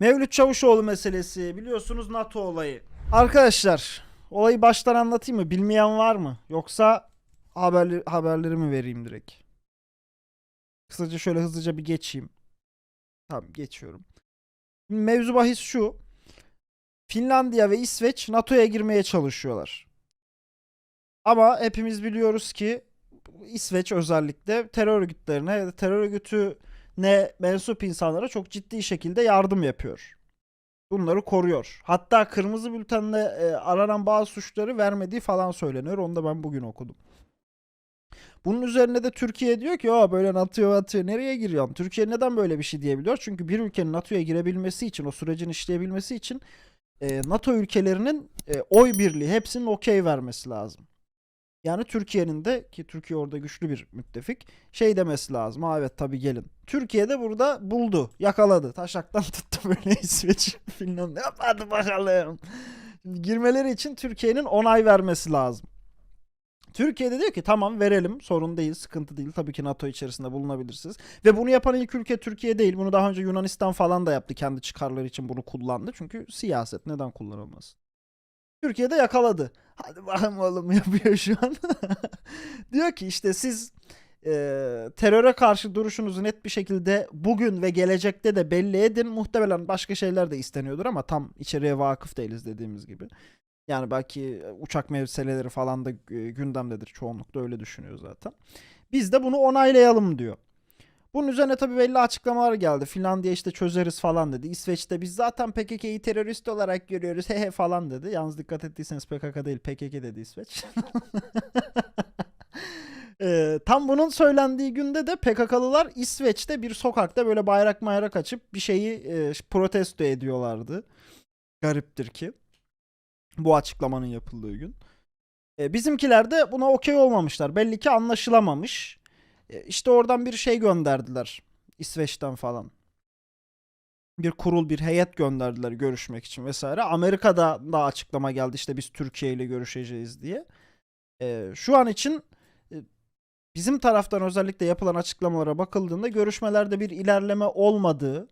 Mevlüt Çavuşoğlu meselesi biliyorsunuz NATO olayı. Arkadaşlar olayı baştan anlatayım mı? Bilmeyen var mı? Yoksa haberli, haberleri mi vereyim direkt? Kısaca şöyle hızlıca bir geçeyim. Tamam geçiyorum. Mevzu bahis şu. Finlandiya ve İsveç NATO'ya girmeye çalışıyorlar. Ama hepimiz biliyoruz ki İsveç özellikle terör örgütlerine ya da terör örgütüne mensup insanlara çok ciddi şekilde yardım yapıyor. Bunları koruyor. Hatta kırmızı bültenle e, aranan bazı suçları vermediği falan söyleniyor. Onu da ben bugün okudum. Bunun üzerine de Türkiye diyor ki o böyle NATO'ya atıyor nereye giriyorum? Türkiye neden böyle bir şey diyebiliyor? Çünkü bir ülkenin NATO'ya girebilmesi için o sürecin işleyebilmesi için e, NATO ülkelerinin e, oy birliği hepsinin okey vermesi lazım. Yani Türkiye'nin de ki Türkiye orada güçlü bir müttefik şey demesi lazım. Ha evet tabii gelin. Türkiye de burada buldu, yakaladı. Taşaktan tuttu böyle İsveç, Finlandiya. Yap Hadi bakalım. Girmeleri için Türkiye'nin onay vermesi lazım. Türkiye de diyor ki tamam verelim sorun değil sıkıntı değil tabii ki NATO içerisinde bulunabilirsiniz. Ve bunu yapan ilk ülke Türkiye değil bunu daha önce Yunanistan falan da yaptı kendi çıkarları için bunu kullandı. Çünkü siyaset neden kullanılmaz? Türkiye de yakaladı. Hadi bakalım oğlum yapıyor şu an. diyor ki işte siz e, teröre karşı duruşunuzu net bir şekilde bugün ve gelecekte de belli edin. Muhtemelen başka şeyler de isteniyordur ama tam içeriye vakıf değiliz dediğimiz gibi. Yani belki uçak mevseleleri falan da e, gündemdedir. Çoğunlukla öyle düşünüyor zaten. Biz de bunu onaylayalım diyor. Bunun üzerine tabii belli açıklamalar geldi. Finlandiya işte çözeriz falan dedi. İsveç'te biz zaten PKK'yı terörist olarak görüyoruz hehe falan dedi. Yalnız dikkat ettiyseniz PKK değil PKK dedi İsveç. Ee, tam bunun söylendiği günde de PKK'lılar İsveç'te bir sokakta böyle bayrak mayrak açıp bir şeyi e, protesto ediyorlardı. Gariptir ki. Bu açıklamanın yapıldığı gün. E, bizimkiler de buna okey olmamışlar. Belli ki anlaşılamamış. E, işte oradan bir şey gönderdiler. İsveç'ten falan. Bir kurul, bir heyet gönderdiler görüşmek için vesaire. Amerika'da da açıklama geldi işte biz Türkiye ile görüşeceğiz diye. E, şu an için e, bizim taraftan özellikle yapılan açıklamalara bakıldığında görüşmelerde bir ilerleme olmadığı,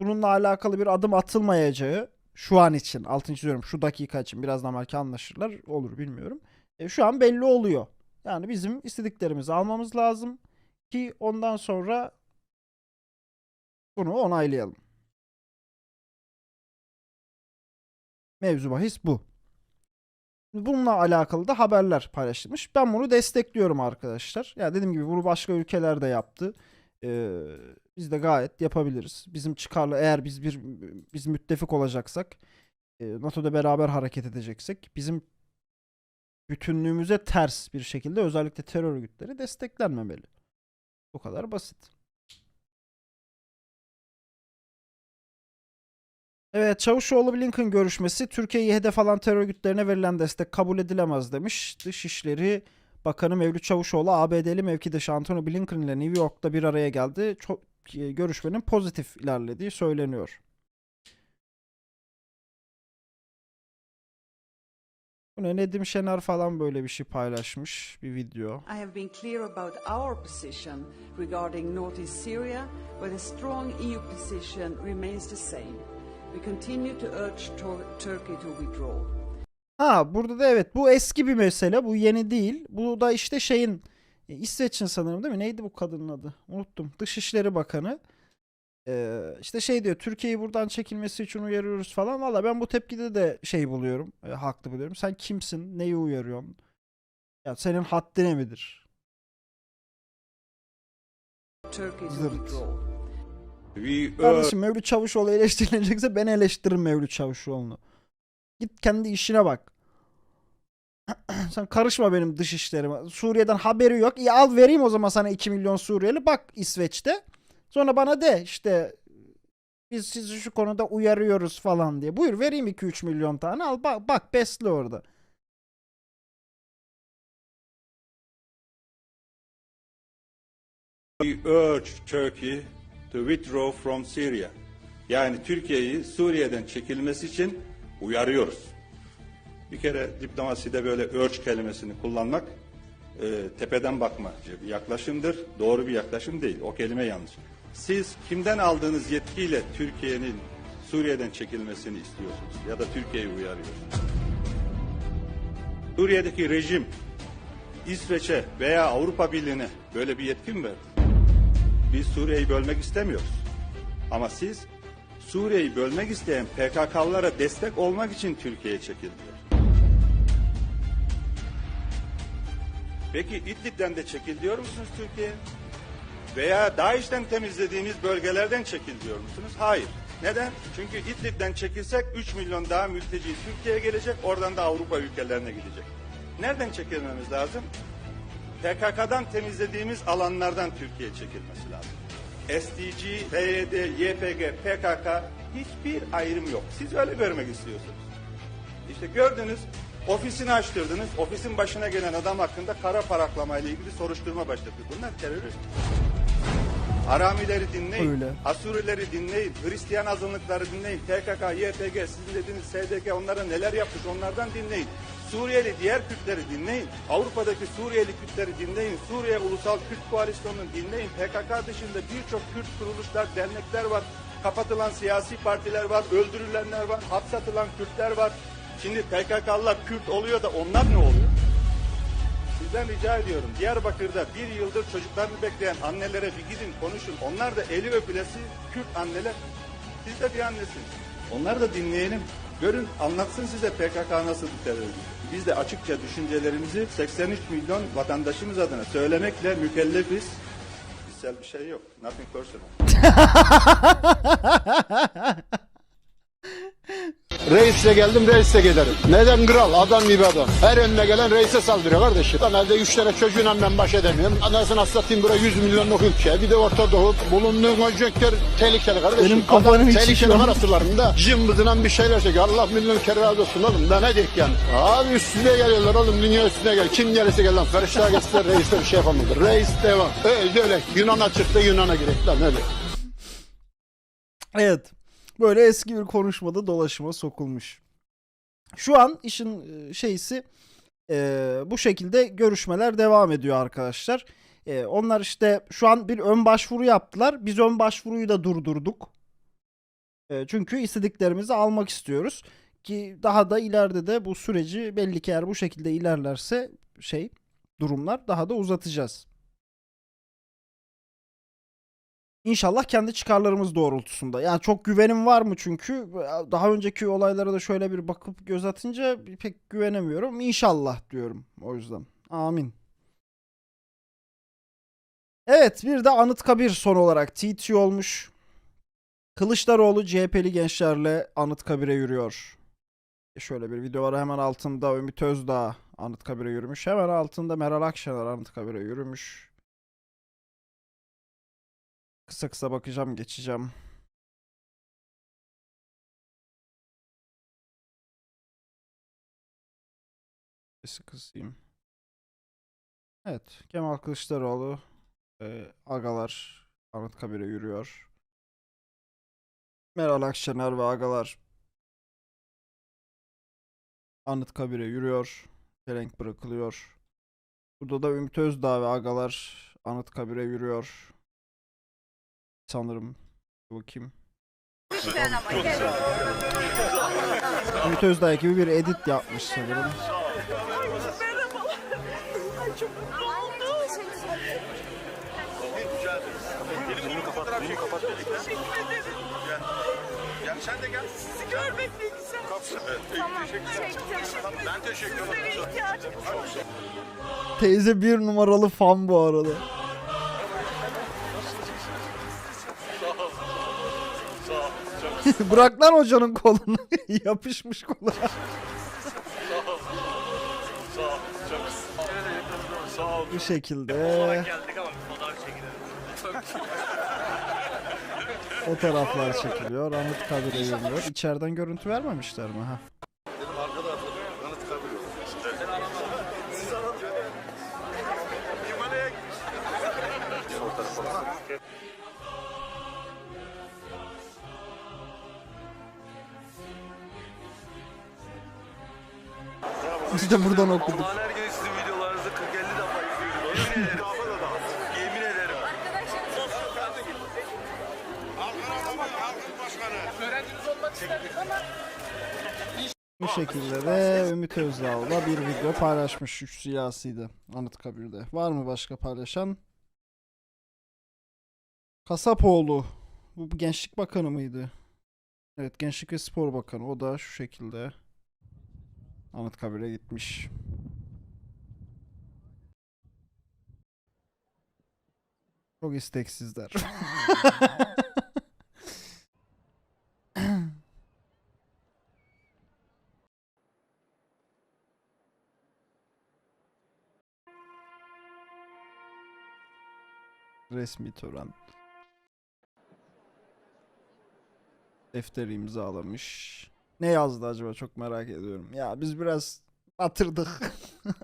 bununla alakalı bir adım atılmayacağı şu an için altını çiziyorum şu dakika için birazdan belki anlaşırlar olur bilmiyorum. E, şu an belli oluyor. Yani bizim istediklerimizi almamız lazım ki ondan sonra bunu onaylayalım. Mevzu bahis bu. Bununla alakalı da haberler paylaşılmış. Ben bunu destekliyorum arkadaşlar. Ya dediğim gibi bunu başka ülkeler de yaptı. Ee, biz de gayet yapabiliriz. Bizim çıkarlı eğer biz bir biz müttefik olacaksak, e, NATO'da beraber hareket edeceksek bizim bütünlüğümüze ters bir şekilde özellikle terör örgütleri desteklenmemeli. Bu kadar basit. Evet, Çavuşoğlu Blinken görüşmesi Türkiye'yi hedef alan terör örgütlerine verilen destek kabul edilemez demiş. Dışişleri Bakanı Mevlüt Çavuşoğlu ABD'li mevkidaşı Antony Blinken ile New York'ta bir araya geldi. Çok e, görüşmenin pozitif ilerlediği söyleniyor. Bu ne Nedim Şener falan böyle bir şey paylaşmış bir video. I have been clear about our position regarding Northeast Syria, where the strong EU position remains the same. We continue to urge Tur- Turkey to withdraw. Ha burada da evet bu eski bir mesele bu yeni değil. Bu da işte şeyin İsveç'in sanırım değil mi? Neydi bu kadının adı? Unuttum. Dışişleri Bakanı. Ee, işte şey diyor Türkiye'yi buradan çekilmesi için uyarıyoruz falan. Valla ben bu tepkide de şey buluyorum. e, haklı buluyorum. Sen kimsin? Neyi uyarıyorsun? Ya senin haddine midir? Zırt. Kardeşim Mevlüt Çavuşoğlu eleştirilecekse ben eleştiririm Mevlüt Çavuşoğlu'nu. Git kendi işine bak. Sen karışma benim dış işlerime. Suriye'den haberi yok. İyi al vereyim o zaman sana 2 milyon Suriyeli. Bak İsveç'te. Sonra bana de işte biz sizi şu konuda uyarıyoruz falan diye. Buyur vereyim 2-3 milyon tane al bak, bak besle orada. we urge Turkey to withdraw from Syria. Yani Türkiye'yi Suriye'den çekilmesi için uyarıyoruz. Bir kere diplomaside böyle urge kelimesini kullanmak e, tepeden bakmacı bir yaklaşımdır. Doğru bir yaklaşım değil. O kelime yanlış. Siz kimden aldığınız yetkiyle Türkiye'nin Suriye'den çekilmesini istiyorsunuz ya da Türkiye'yi uyarıyorsunuz? Suriye'deki rejim İsveç'e veya Avrupa Birliği'ne böyle bir yetki mi verdi? Biz Suriye'yi bölmek istemiyoruz. Ama siz Suriye'yi bölmek isteyen PKK'lara destek olmak için Türkiye'ye çekildiler. Peki İdlib'den de çekil diyor musunuz Türkiye? Veya DAEŞ'ten temizlediğimiz bölgelerden çekil diyor musunuz? Hayır. Neden? Çünkü İdlib'den çekilsek 3 milyon daha mülteci Türkiye'ye gelecek, oradan da Avrupa ülkelerine gidecek. Nereden çekilmemiz lazım? PKK'dan temizlediğimiz alanlardan Türkiye'ye çekilmesi lazım. SDG, PYD, YPG, PKK hiçbir ayrım yok. Siz öyle görmek istiyorsunuz. İşte gördünüz, ofisini açtırdınız. Ofisin başına gelen adam hakkında kara paraklamayla ilgili soruşturma başlatıyor. Bunlar terörist. Haramileri dinleyin. Öyle. Asurileri dinleyin. Hristiyan azınlıkları dinleyin. PKK, YPG, sizin dediğiniz SDG onlara neler yapmış onlardan dinleyin. Suriyeli diğer Kürtleri dinleyin. Avrupa'daki Suriyeli Kürtleri dinleyin. Suriye Ulusal Kürt Koalisyonu'nu dinleyin. PKK dışında birçok Kürt kuruluşlar, dernekler var. Kapatılan siyasi partiler var. Öldürülenler var. Hapsatılan Kürtler var. Şimdi PKK'lılar Kürt oluyor da onlar ne oluyor? Sizden rica ediyorum. Diyarbakır'da bir yıldır çocuklarını bekleyen annelere bir gidin konuşun. Onlar da eli öpülesi Kürt anneler. Siz de bir annesiniz. Onları da dinleyelim. Görün anlatsın size PKK nasıl bir. Biz de açıkça düşüncelerimizi 83 milyon vatandaşımız adına söylemekle mükellefiz. Kişisel bir şey yok. Nothing personal. Reisle geldim reisle giderim. Neden kral? Adam gibi adam. Her önüne gelen reise saldırıyor kardeşim. Ben evde üç tane çocuğuyla ben baş edemiyorum. Anasını satayım buraya 100 milyonluk ülke. Bir de Orta Doğu. Bulunduğu konjonktür tehlikeli kardeşim. Benim kafanın Adam içi tehlikeli arasılarında cımbızından bir şeyler çekiyor. Allah milyon kere razı olsun oğlum. Da ne diyek yani? Abi üstüne geliyorlar oğlum. Dünya üstüne gel. Kim gelirse gel lan. Karıştığa geçtiler reisle bir şey yapamadı. Reis devam. Öyle öyle. Yunan'a çıktı Yunan'a girek lan öyle. Evet. Böyle eski bir konuşmada dolaşıma sokulmuş. Şu an işin e, şeysi e, bu şekilde görüşmeler devam ediyor arkadaşlar. E, onlar işte şu an bir ön başvuru yaptılar. Biz ön başvuruyu da durdurduk. E, çünkü istediklerimizi almak istiyoruz. Ki daha da ileride de bu süreci belli ki eğer bu şekilde ilerlerse şey durumlar daha da uzatacağız. İnşallah kendi çıkarlarımız doğrultusunda. Yani çok güvenim var mı çünkü daha önceki olaylara da şöyle bir bakıp göz atınca pek güvenemiyorum. İnşallah diyorum o yüzden. Amin. Evet bir de Anıtkabir son olarak TT olmuş. Kılıçdaroğlu CHP'li gençlerle Anıtkabir'e yürüyor. E Şöyle bir video var hemen altında Ümit Özdağ Anıtkabir'e yürümüş. Hemen altında Meral Akşener Anıtkabir'e yürümüş. Kısa kısa bakacağım, geçeceğim. Sesi kısayım. Evet, Kemal Kılıçdaroğlu e, agalar Anıtkabir'e yürüyor. Meral Akşener ve agalar Anıtkabir'e yürüyor. Çelenk bırakılıyor. Burada da Ümit Özdağ ve agalar Anıtkabir'e yürüyor. Sanırım. Bakayım. Ümit Özdağ ekibi bir edit yapmış sanırım. Sizi görmek ne güzel. Tamam, çektim. Ben teşekkür ederim. Sizlere ihtiyacımız var. Teyze bir numaralı fan bu arada. Bırak lan hocanın kolunu. Yapışmış koluna. Bu şekilde. Geldik ama bir fotoğraf çekilelim. Fotoğraflar çekiliyor. Anıtkabir'e yürüyor. İçeriden görüntü vermemişler mi? Ha. İşte buradan okuduk. Allah'ın her günü sizin videolarınızı 40-50 defa izliyorum. Yemin ederim. Yemin ederim. Bu şekilde de Ümit Özdağ da bir video paylaşmış 3 siyasiydi Anıtkabir'de. Var mı başka paylaşan? Kasapoğlu. Bu Gençlik Bakanı mıydı? Evet Gençlik ve Spor Bakanı. O da şu şekilde Anıtkabir'e gitmiş. Çok isteksizler. Resmi tören. Defteri imzalamış. Ne yazdı acaba çok merak ediyorum. Ya biz biraz batırdık.